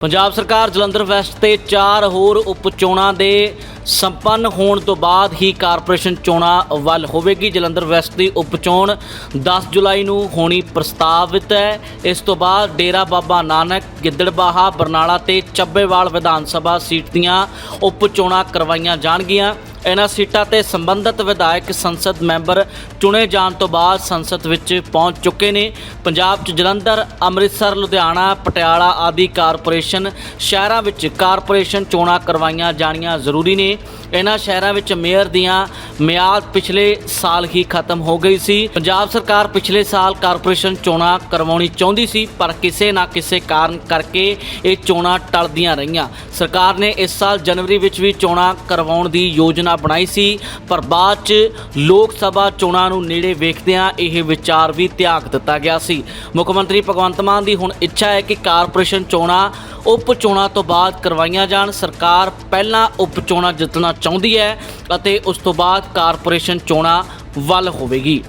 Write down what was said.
ਪੰਜਾਬ ਸਰਕਾਰ ਜਲੰਧਰ ਵੈਸਟ ਤੇ ਚਾਰ ਹੋਰ ਉਪ ਚੋਣਾਂ ਦੇ ਸੰਪੰਨ ਹੋਣ ਤੋਂ ਬਾਅਦ ਹੀ ਕਾਰਪੋਰੇਸ਼ਨ ਚੋਣਾਂ ਵੱਲ ਹੋਵੇਗੀ। ਜਲੰਧਰ ਵੈਸਟ ਦੀ ਉਪ ਚੋਣ 10 ਜੁਲਾਈ ਨੂੰ ਹੋਣੀ ਪ੍ਰਸਤਾਵਿਤ ਹੈ। ਇਸ ਤੋਂ ਬਾਅਦ ਡੇਰਾ ਬਾਬਾ ਨਾਨਕ, ਗਿੱਦੜਬਾਹਾ, ਬਰਨਾਲਾ ਤੇ ਚੱਬੇਵਾਲ ਵਿਧਾਨ ਸਭਾ ਸੀਟ ਦੀਆਂ ਉਪ ਚੋਣਾਂ ਕਰਵਾਈਆਂ ਜਾਣਗੀਆਂ। ਇਹਨਾਂ ਸੀਟਾਂ ਤੇ ਸੰਬੰਧਿਤ ਵਿਧਾਇਕ ਸੰਸਦ ਮੈਂਬਰ ਚੁਣੇ ਜਾਣ ਤੋਂ ਬਾਅਦ ਸੰਸਦ ਵਿੱਚ ਪਹੁੰਚ ਚੁੱਕੇ ਨੇ। ਪੰਜਾਬ 'ਚ ਜਲੰਧਰ, ਅੰਮ੍ਰਿਤਸਰ, ਲੁਧਿਆਣਾ, ਪਟਿਆਲਾ ਆਦਿ ਕਾਰਪੋਰੇਸ਼ਨ ਸ਼ਹਿਰਾਂ ਵਿੱਚ ਕਾਰਪੋਰੇਸ਼ਨ ਚੋਣਾਂ ਕਰਵਾਈਆਂ ਜਾਣੀਆਂ ਜ਼ਰੂਰੀ ਨੇ। ਨੇ ਇਹਨਾਂ ਸ਼ਹਿਰਾਂ ਵਿੱਚ ਮੇਅਰ ਦੀਆਂ ਮਿਆਦ ਪਿਛਲੇ ਸਾਲ ਹੀ ਖਤਮ ਹੋ ਗਈ ਸੀ। ਪੰਜਾਬ ਸਰਕਾਰ ਪਿਛਲੇ ਸਾਲ ਕਾਰਪੋਰੇਸ਼ਨ ਚੋਣਾਂ ਕਰਵਾਉਣੀ ਚਾਹੁੰਦੀ ਸੀ, ਪਰ ਕਿਸੇ ਨਾ ਕਿਸੇ ਕਾਰਨ ਕਰਕੇ ਇਹ ਚੋਣਾਂ ਟਲਦੀਆਂ ਰਹੀਆਂ। ਸਰਕਾਰ ਨੇ ਇਸ ਸਾਲ ਜਨਵਰੀ ਵਿੱਚ ਵੀ ਚੋਣਾਂ ਕਰਵਾਉਣ ਦੀ ਯੋਜਨਾ ਬਣਾਈ ਸੀ, ਪਰ ਬਾਅਦ 'ਚ ਲੋਕ ਸਭਾ ਚੋਣਾਂ ਨੂੰ ਨੇੜੇ ਵੇਖਦਿਆਂ ਇਹ ਵਿਚਾਰ ਵੀ ਤਿਆਗ ਦਿੱਤਾ ਗਿਆ ਸੀ। ਮੁੱਖ ਮੰਤਰੀ ਭਗਵੰਤ ਮਾਨ ਦੀ ਹੁਣ ਇੱਛਾ ਹੈ ਕਿ ਕਾਰਪੋਰੇਸ਼ਨ ਚੋਣਾਂ ਉਪ ਚੋਣਾਂ ਤੋਂ ਬਾਅਦ ਕਰਵਾਈਆਂ ਜਾਣ। ਸਰਕਾਰ ਪਹਿਲਾਂ ਉਪ ਚੋਣਾਂ ਜਿੱਤਣਾ ਚਾਹੁੰਦੀ ਹੈ ਅਤੇ ਉਸ ਤੋਂ ਬਾਅਦ ਕਾਰਪੋਰੇਸ਼ਨ ਚੋਣਾਂ ਵੱਲ ਹੋਵੇਗੀ।